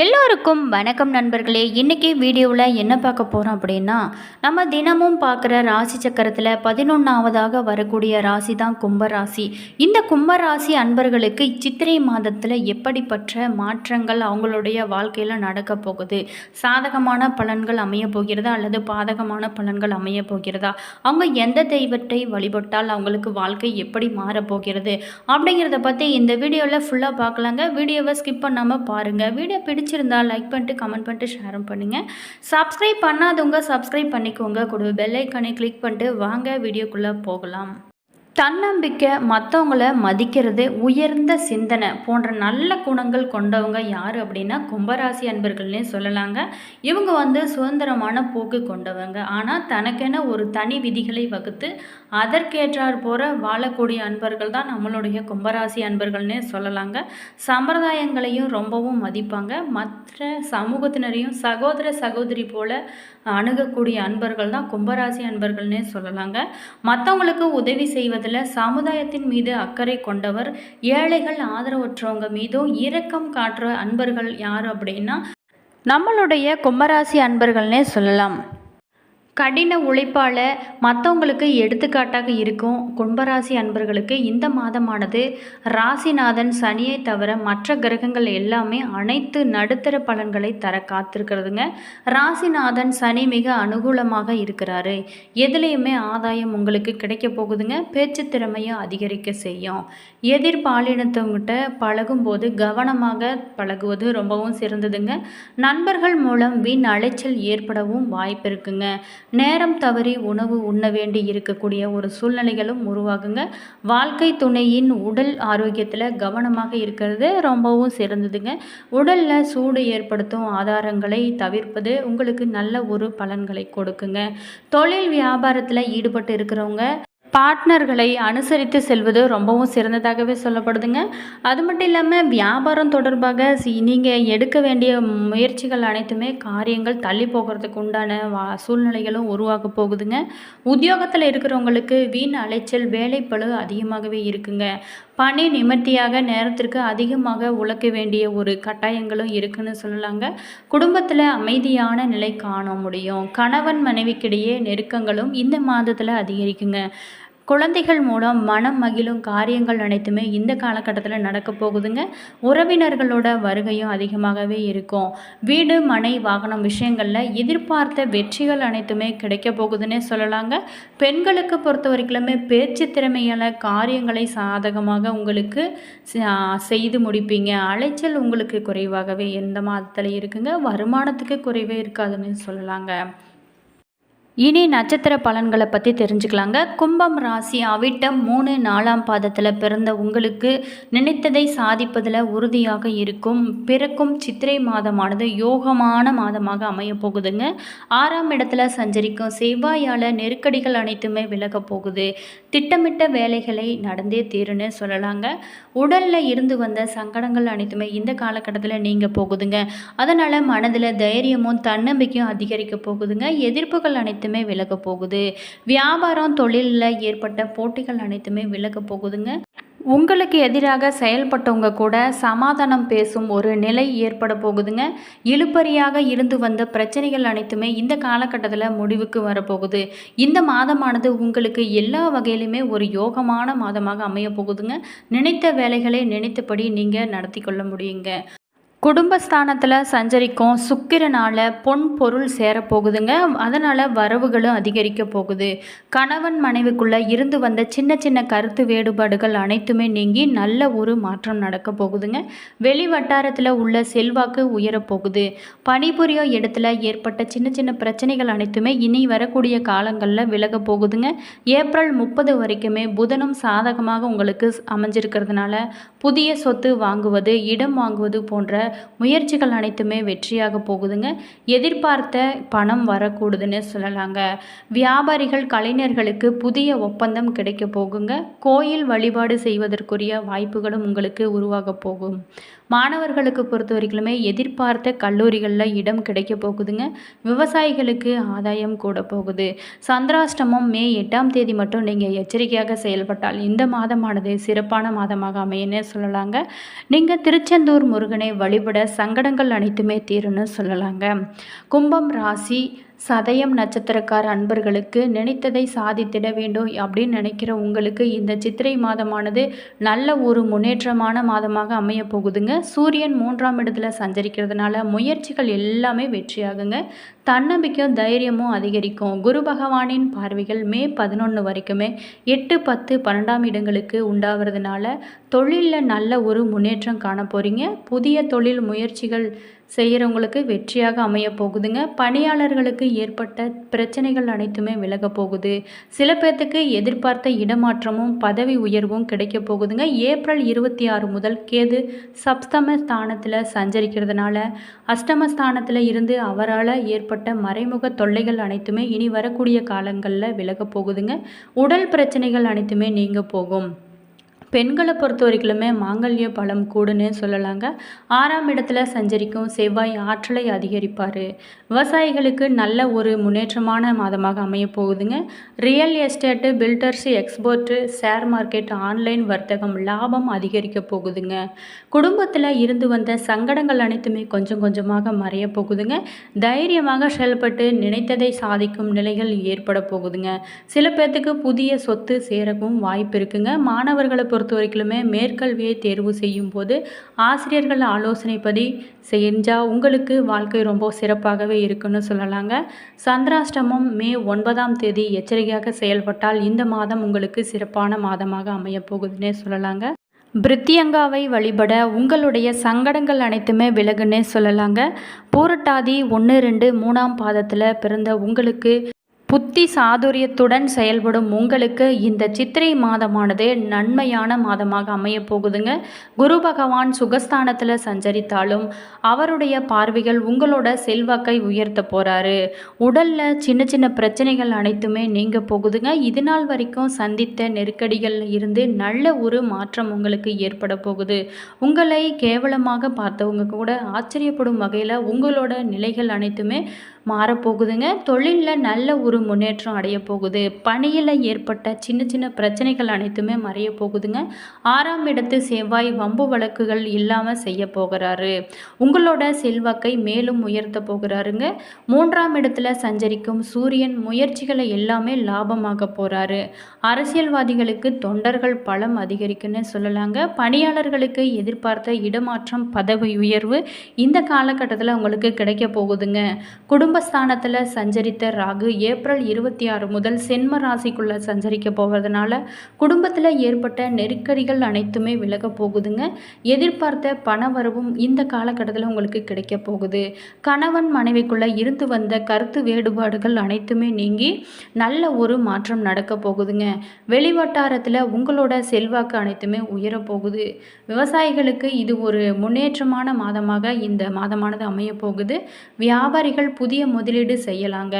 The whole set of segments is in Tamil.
எல்லோருக்கும் வணக்கம் நண்பர்களே. இன்றைக்கி வீடியோவில் என்ன பார்க்க போகிறோம் அப்படின்னா நம்ம தினமும் பார்க்குற ராசி சக்கரத்தில் பதினொன்றாவதாக வரக்கூடிய ராசி தான் கும்பராசி. இந்த கும்பராசி அன்பர்களுக்கு சித்திரை மாதத்தில் எப்படிப்பட்ட மாற்றங்கள் அவங்களுடைய வாழ்க்கையில் நடக்க போகுது? சாதகமான பலன்கள் அமைய போகிறதா அல்லது பாதகமான பலன்கள் அமைய போகிறதா? அவங்க எந்த தெய்வத்தை வழிபட்டால் அவங்களுக்கு வாழ்க்கை எப்படி மாறப்போகிறது அப்படிங்கிறத பற்றி இந்த வீடியோவில் ஃபுல்லாக பார்க்கலாங்க. வீடியோவை ஸ்கிப் பண்ணாமல் பாருங்கள் வீடியோ பிடிச்சிருந்தால் லைக் பண்ணிட்டு கமெண்ட் பண்ணிட்டு ஷேரும் பண்ணுங்கள் சப்ஸ்கிரைப் பண்ணாதவங்க சப்ஸ்கிரைப் பண்ணிக்கோங்க. கூட பெல் ஐக்கானை கிளிக் பண்ணிட்டு வாங்க வீடியோக்குள்ளே போகலாம். தன்னம்பிக்கை மற்றவங்கள மதிக்கிறது உயர்ந்த சிந்தனை போன்ற நல்ல குணங்கள் கொண்டவங்க யார் அப்படின்னா கும்பராசி அன்பர்கள்னே சொல்லலாங்க. இவங்க வந்து சுதந்திரமான போக்கு கொண்டவங்க. ஆனால் தனக்கென ஒரு தனி விதிகளை வகுத்து அதற்கேற்றார் போல வாழக்கூடிய அன்பர்கள் தான் நம்மளுடைய கும்பராசி அன்பர்கள்னே சொல்லலாங்க. சம்பிரதாயங்களையும் ரொம்பவும் மதிப்பாங்க. மற்ற சமூகத்தினரையும் சகோதர சகோதரி போல அணுகக்கூடிய அன்பர்கள் தான் கும்பராசி அன்பர்கள்னே சொல்லலாங்க. மற்றவங்களுக்கு உதவி செய்வது செய்வதில் சமுதாயத்தின் மீது அக்கறை கொண்டவர் ஏழைகள் ஆதரவற்றவங்க மீதும் இரக்கம் காட்டுற அன்பர்கள் யார் அப்படின்னா நம்மளுடைய கும்பராசி அன்பர்கள்னே சொல்லலாம். கடின உழைப்பால் மற்றவங்களுக்கு எடுத்துக்காட்டாக இருக்கும் கும்பராசி அன்பர்களுக்கு இந்த மாதமானது ராசிநாதன் சனியை தவிர மற்ற கிரகங்கள் எல்லாமே அனைத்து நடுத்தர பலன்களை தர காத்திருக்கிறதுங்க. ராசிநாதன் சனி மிக அனுகூலமாக இருக்கிறாரு. எதுலேயுமே ஆதாயம் உங்களுக்கு கிடைக்க போகுதுங்க. பேச்சு திறமையை அதிகரிக்க செய்யும். எதிர்பாலினத்தவங்கிட்ட பழகும்போது கவனமாக பழகுவது ரொம்பவும் சிறந்ததுங்க. நண்பர்கள் மூலம் வீண் அலைச்சல் ஏற்படவும் வாய்ப்பு இருக்குங்க. நேரம் தவறி உணவு உண்ண வேண்டி இருக்கக்கூடிய ஒரு சூழ்நிலைகளும் உருவாகுங்க. வாழ்க்கை துணையின் உடல் ஆரோக்கியத்தில் கவனமாக இருக்கிறது ரொம்பவும் சிறந்ததுங்க. உடலில் சூடு ஏற்படுத்தும் ஆதாரங்களை தவிர்ப்பது உங்களுக்கு நல்ல ஒரு பலன்களை கொடுக்குங்க. தொழில் வியாபாரத்தில் ஈடுபட்டு இருக்கிறவங்க பார்ட்னர்களை அனுசரித்து செல்வது ரொம்பவும் சிறந்ததாகவே சொல்லப்படுதுங்க. அது மட்டும் இல்லாமல் வியாபாரம் தொடர்பாக நீங்கள் எடுக்க வேண்டிய முயற்சிகள் அனைத்துமே காரியங்கள் தள்ளி போகிறதுக்கு உண்டான வா சூழ்நிலைகளும் உருவாக போகுதுங்க. உத்தியோகத்தில் இருக்கிறவங்களுக்கு வீண் அலைச்சல் வேலைப்பழு அதிகமாகவே இருக்குங்க. பணி நிமித்தியாக நேரத்திற்கு அதிகமாக உழைக்க வேண்டிய ஒரு கட்டாயங்களும் இருக்குன்னு சொல்லலாங்க. குடும்பத்தில் அமைதியான நிலை காண முடியும். கணவன் மனைவிக்கிடையே நெருக்கங்களும் இந்த மாதத்தில் அதிகரிக்குங்க. குழந்தைகள் மூலம் மனம் மகிழும் காரியங்கள் அனைத்துமே இந்த காலகட்டத்தில் நடக்க போகுதுங்க. உறவினர்களோட வருகையும் அதிகமாகவே இருக்கும். வீடு மனை வாகனம் விஷயங்களில் எதிர்பார்த்த வெற்றிகள் அனைத்துமே கிடைக்க போகுதுன்னே சொல்லலாங்க. பெண்களுக்கு பொறுத்த வரைக்குமே பேச்சு திறமையால் காரியங்களை சாதகமாக உங்களுக்கு செய்து முடிப்பீங்க. அலைச்சல் உங்களுக்கு குறைவாகவே எந்த மாதத்தில் இருக்குங்க? வருமானத்துக்கு குறைவே இருக்காதுன்னு சொல்லலாங்க. இனி நட்சத்திர பலன்களை பற்றி தெரிஞ்சுக்கலாங்க. கும்பம் ராசி அவிட்டம் மூணு நாலாம் பாதத்தில் பிறந்த உங்களுக்கு நினைத்ததை சாதிப்பதில் உறுதியாக இருக்கும். பிறக்கும் சித்திரை மாதமானது யோகமான மாதமாக அமைய போகுதுங்க. ஆறாம் இடத்துல சஞ்சரிக்கும் செவ்வாயால் நெருக்கடிகள் அனைத்துமே விலக போகுது. திட்டமிட்ட வேலைகளை நடந்தே தீருன்னு சொல்லலாங்க. உடலில் இருந்து வந்த சங்கடங்கள் அனைத்துமே இந்த காலகட்டத்தில் நீங்கள் போகுதுங்க. அதனால் மனதில் தைரியமும் தன்னம்பிக்கையும் அதிகரிக்க போகுதுங்க. எதிர்ப்புகள் அனைத்து அனைத்துமே விலக போகுது. வியாபாரம் தொழிலில் ஏற்பட்ட போட்டிகள் அனைத்துமே விலக போகுதுங்க. உங்களுக்கு எதிராக செயல்பட்டவங்க கூட சமாதானம் பேசும் ஒரு நிலை ஏற்பட போகுதுங்க. இழுப்பறியாக இருந்து வந்த பிரச்சனைகள் அனைத்துமே இந்த காலகட்டத்தில் முடிவுக்கு வரப்போகுது. இந்த மாதமானது உங்களுக்கு எல்லா வகையிலுமே ஒரு யோகமான மாதமாக அமைய போகுதுங்க. நினைத்த வேலைகளை நினைத்தபடி நீங்கள் நடத்தி கொள்ள முடியுங்க. குடும்பஸ்தானத்தில் சஞ்சரிக்கும் சுக்கிரனால் பொன் பொருள் சேரப்போகுதுங்க அதனால் வரவுகளும் அதிகரிக்க போகுது. கணவன் மனைவிக்குள்ளே இருந்து வந்த சின்ன சின்ன கருத்து வேறுபாடுகள் அனைத்துமே நீங்கி நல்ல ஒரு மாற்றம் நடக்க போகுதுங்க. வெளி வட்டாரத்தில் உள்ள செல்வாக்கு உயரப்போகுது பணிபுரியும் இடத்துல ஏற்பட்ட சின்ன சின்ன பிரச்சனைகள் அனைத்துமே இனி வரக்கூடிய காலங்களில் விலக போகுதுங்க. ஏப்ரல் முப்பது வரைக்குமே புதனும் சாதகமாக உங்களுக்கு அமைஞ்சிருக்கிறதுனால புதிய சொத்து வாங்குவது இடம் வாங்குவது போன்ற முயற்சிகள் அனைத்துமே வெற்றியாக போகுதுங்க. எதிர்பார்த்த பணம் வரக்கூடுதுன்னு சொல்லலாங்க. வியாபாரிகள் கலைஞர்களுக்கு புதிய ஒப்பந்தம் கிடைக்க போகுங்க. கோயில் வழிபாடு செய்வதற்குரிய வாய்ப்புகளும் உங்களுக்கு உருவாக போகும். மாணவர்களுக்கு பொறுத்த வரைக்குமே எதிர்பார்த்த கல்லூரிகளில் இடம் கிடைக்க போகுதுங்க. விவசாயிகளுக்கு ஆதாயம் கூட போகுது. சந்திராஷ்டமம் மே எட்டாம் தேதி மட்டும் நீங்கள் எச்சரிக்கையாக செயல்பட்டால் இந்த மாதமானது சிறப்பான மாதமாக அமையன்னு சொல்லலாங்க. நீங்கள் திருச்செந்தூர் முருகனை வழி வழிபட சங்கடங்கள் அனைத்துமே தீரும்னு சொல்லலாங்க. கும்பம் ராசி சதயம் நட்சத்திரக்கார அன்பர்களுக்கு நினைத்ததை சாதித்திட வேண்டும் அப்படின்னு நினைக்கிற உங்களுக்கு இந்த சித்திரை மாதமானது நல்ல ஒரு முன்னேற்றமான மாதமாக அமைய போகுதுங்க. சூரியன் மூன்றாம் இடத்துல சஞ்சரிக்கிறதுனால முயற்சிகள் எல்லாமே வெற்றியாகுங்க. தன்னம்பிக்கையும் தைரியமும் அதிகரிக்கும். குரு பகவானின் பார்வைகள் மே பதினொன்று வரைக்குமே எட்டு பத்து பன்னெண்டாம் இடங்களுக்கு உண்டாகிறதுனால தொழிலில் நல்ல ஒரு முன்னேற்றம் காண போகிறீங்க புதிய தொழில் முயற்சிகள் செய்கிறவங்களுக்கு வெற்றியாக அமைய போகுதுங்க. பணியாளர்களுக்கு ஏற்பட்ட பிரச்சனைகள் அனைத்துமே விலக போகுது. சில பேர்த்துக்கு எதிர்பார்த்த இடமாற்றமும் பதவி உயர்வும் கிடைக்க போகுதுங்க. ஏப்ரல் இருபத்தி ஆறு முதல் கேது சப்தம ஸ்தானத்தில் சஞ்சரிக்கிறதுனால அஷ்டம ஸ்தானத்தில் இருந்து அவரால் ஏற்பட்ட மறைமுக தொல்லைகள் அனைத்துமே இனி வரக்கூடிய காலங்களில் விலக போகுதுங்க. உடல் பிரச்சனைகள் அனைத்துமே நீங்க போகும். பெண்களை பொறுத்த வரைக்குமே மாங்கல்ய பலம் கூடுன்னு சொல்லலாங்க. ஆறாம் இடத்துல சஞ்சரிக்கும் செவ்வாய் ஆற்றலை அதிகரிப்பார். விவசாயிகளுக்கு நல்ல ஒரு முன்னேற்றமான மாதமாக அமைய போகுதுங்க. Real estate builders export share market online வர்த்தகம் லாபம் அதிகரிக்க போகுதுங்க. குடும்பத்தில் இருந்து வந்த சங்கடங்கள் அனைத்துமே கொஞ்சம் கொஞ்சமாக மறைய போகுதுங்க. தைரியமாக செயல்பட்டு நினைத்ததை சாதிக்கும் நிலைகள் ஏற்பட போகுதுங்க. சில பேர்த்துக்கு புதிய சொத்து சேரவும் வாய்ப்பு இருக்குங்க. மாணவர்களை பொறுத்த பொறுத்த வரைக்குமே மேற்கல்வியை தேர்வு செய்யும் போது ஆசிரியர்கள் ஆலோசனைப்படி செஞ்சால் உங்களுக்கு வாழ்க்கை ரொம்ப சிறப்பாகவே இருக்குன்னு சொல்லலாங்க. சந்திராஷ்டமம் மே ஒன்பதாம் தேதி எச்சரிக்கையாக செயல்பட்டால் இந்த மாதம் உங்களுக்கு சிறப்பான மாதமாக அமையப்போகுதுன்னே சொல்லலாங்க. பிரித்தியங்காவை வழிபட உங்களுடைய சங்கடங்கள் அனைத்துமே விலகுன்னே சொல்லலாங்க. பூரட்டாதி ஒன்று ரெண்டு மூணாம் பாதத்தில் பிறந்த உங்களுக்கு புத்தி சாதுரியத்துடன் செயல்படும் உங்களுக்கு இந்த சித்திரை மாதமானது நன்மையான மாதமாக அமைய போகுதுங்க. குரு பகவான் சுகஸ்தானத்தில் சஞ்சரித்தாலும் அவருடைய பார்வைகள் உங்களோட செல்வாக்கை உயர்த்த போகிறாரு உடலில் சின்ன சின்ன பிரச்சனைகள் அனைத்துமே நீங்க போகுதுங்க. இது நாள் வரைக்கும் சந்தித்த நெருக்கடிகள் இருந்து நல்ல ஒரு மாற்றம் உங்களுக்கு ஏற்பட போகுது. உங்களை கேவலமாக பார்த்தவங்க கூட ஆச்சரியப்படும் வகையில் உங்களோட நிலைகள் அனைத்துமே மாறப்போகுதுங்க தொழிலில் நல்ல ஒரு முன்னேற்றம் அடைய போகுது. பணியில் ஏற்பட்ட சின்ன சின்ன பிரச்சனைகள் அனைத்துமே மறைய போகுதுங்க. ஆறாம் இடத்து செவ்வாய் வம்பு வழக்குகள் இல்லாமல் செய்ய போகிறாரு. உங்களோட செல்வாக்கை மேலும் உயர்த்த போகிறாருங்க. மூன்றாம் இடத்துல சஞ்சரிக்கும் சூரியன் முயற்சிகளை எல்லாமே லாபமாக போகிறாரு அரசியல்வாதிகளுக்கு தொண்டர்கள் பலம் அதிகரிக்குன்னு சொல்லலாங்க. பணியாளர்களுக்கு எதிர்பார்த்த இடமாற்றம் பதவி உயர்வு இந்த காலகட்டத்தில் உங்களுக்கு கிடைக்க போகுதுங்க. குடும்பஸ்தானத்தில் சஞ்சரித்த ராகு ஏப்ரல் இருபத்தி ஆறு முதல் சென்ம ராசிக்குள்ளே சஞ்சரிக்க போகிறதுனால குடும்பத்தில் ஏற்பட்ட நெருக்கடிகள் அனைத்துமே விலக போகுதுங்க. எதிர்பார்த்த பண வரவும் இந்த காலகட்டத்தில் உங்களுக்கு கிடைக்க போகுது. கணவன் மனைவிக்குள்ளே இருந்து வந்த கருத்து வேறுபாடுகள் அனைத்துமே நீங்கி நல்ல ஒரு மாற்றம் நடக்க போகுதுங்க. வெளிவட்டாரத்தில் உங்களோட செல்வாக்கு அனைத்துமே உயரப்போகுது விவசாயிகளுக்கு இது ஒரு முன்னேற்றமான மாதமாக இந்த மாதமானது அமைய போகுது. வியாபாரிகள் புதிய முதலீடு செய்யலாங்க.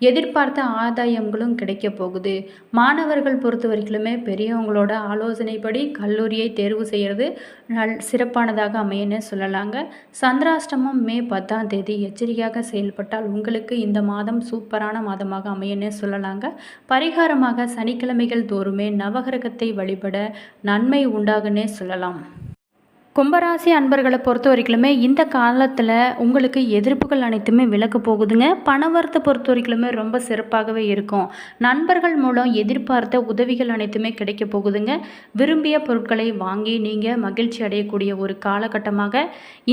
எதிர்பார்த்த ஆதாயங்களும் கிடைக்க போகுது. மாணவர்கள் பொறுத்த வரைக்குமே பெரியவங்களோட ஆலோசனைப்படி கல்லூரியை தேர்வு செய்கிறது நல் சிறப்பானதாக அமையன்னு சொல்லலாங்க. சந்திராஷ்டமம் மே பத்தாம் தேதி எச்சரிக்கையாக செயல்பட்டால் உங்களுக்கு இந்த மாதம் சூப்பரான மாதமாக அமையன்னு சொல்லலாங்க. பரிகாரமாக சனிக்கிழமைகள் தோறுமே நவகிரகத்தை வழிபட நன்மை உண்டாகுன்னே சொல்லலாம். கும்பராசி அன்பர்களை பொறுத்த வரைக்குமே இந்த காலத்தில் உங்களுக்கு எதிர்ப்புகள் அனைத்துமே விலக்கு போகுதுங்க. பணவரத்தை பொறுத்த வரைக்குமே ரொம்ப சிறப்பாகவே இருக்கும். நண்பர்கள் மூலம் எதிர்பார்த்த உதவிகள் அனைத்துமே கிடைக்க போகுதுங்க. விரும்பிய பொருட்களை வாங்கி நீங்கள் மகிழ்ச்சி அடையக்கூடிய ஒரு காலகட்டமாக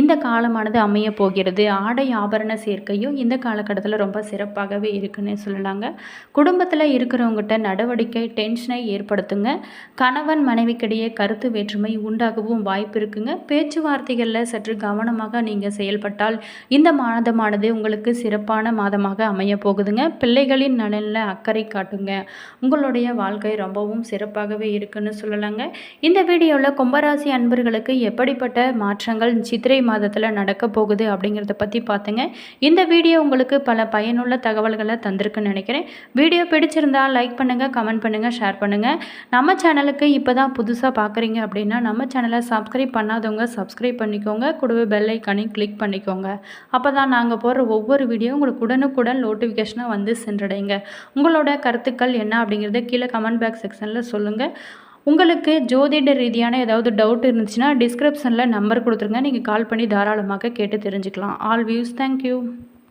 இந்த காலமானது அமைய போகிறது. ஆடை ஆபரண சேர்க்கையும் இந்த காலகட்டத்தில் ரொம்ப சிறப்பாகவே இருக்குன்னு சொல்லலாங்க. குடும்பத்தில் இருக்கிறவங்ககிட்ட நடவடிக்கை டென்ஷனை ஏற்படுத்துங்க. கணவன் மனைவிக்கிடையே கருத்து வேற்றுமை உண்டாகவும் வாய்ப்பு இருக்குங்க. பேச்சுவார்த்தைகளில் சற்று கவனமாக நீங்கள் செயல்பட்டால் இந்த மாதமானது உங்களுக்கு சிறப்பான மாதமாக அமைய போகுதுங்க. பிள்ளைகளின் நலனில் அக்கறை காட்டுங்க. உங்களுடைய வாழ்க்கை ரொம்பவும் சிறப்பாகவே இருக்குன்னு சொல்லலாங்க. இந்த வீடியோவில் கும்பராசி அன்பர்களுக்கு எப்படிப்பட்ட மாற்றங்கள் சித்திரை மாதத்தில் நடக்க போகுது அப்படிங்கிறத பற்றி பார்த்துங்க இந்த வீடியோ உங்களுக்கு பல பயனுள்ள தகவல்களை தந்திருக்குன்னு நினைக்கிறேன். வீடியோ பிடிச்சிருந்தால் லைக் பண்ணுங்கள் கமெண்ட் பண்ணுங்கள் ஷேர் பண்ணுங்கள் நம்ம சேனலுக்கு இப்போ தான் புதுசாக பார்க்குறீங்க அப்படின்னா நம்ம சேனலை சப்ஸ்கிரைப் பண்ணாத பண்ணாதவங்க சப்ஸ்கிரைப் பண்ணிக்கோங்க. கூடவே பெல் ஐக்கானையும் கிளிக் பண்ணிக்கோங்க. அப்போ தான் நாங்கள் போடுற ஒவ்வொரு வீடியோ உங்களுக்கு உடனுக்குடன் நோட்டிஃபிகேஷனாக வந்து சென்றடைங்க. உங்களோட கருத்துக்கள் என்ன அப்படிங்கிறத கீழே கமெண்ட் பாக்ஸ் செக்ஷனில் சொல்லுங்கள் உங்களுக்கு ஜோதிட ரீதியான ஏதாவது டவுட் இருந்துச்சுன்னா டிஸ்கிரிப்ஷனில் நம்பர் கொடுத்துருங்க. நீங்கள் கால் பண்ணி தாராளமாக கேட்டு தெரிஞ்சுக்கலாம். All views thank you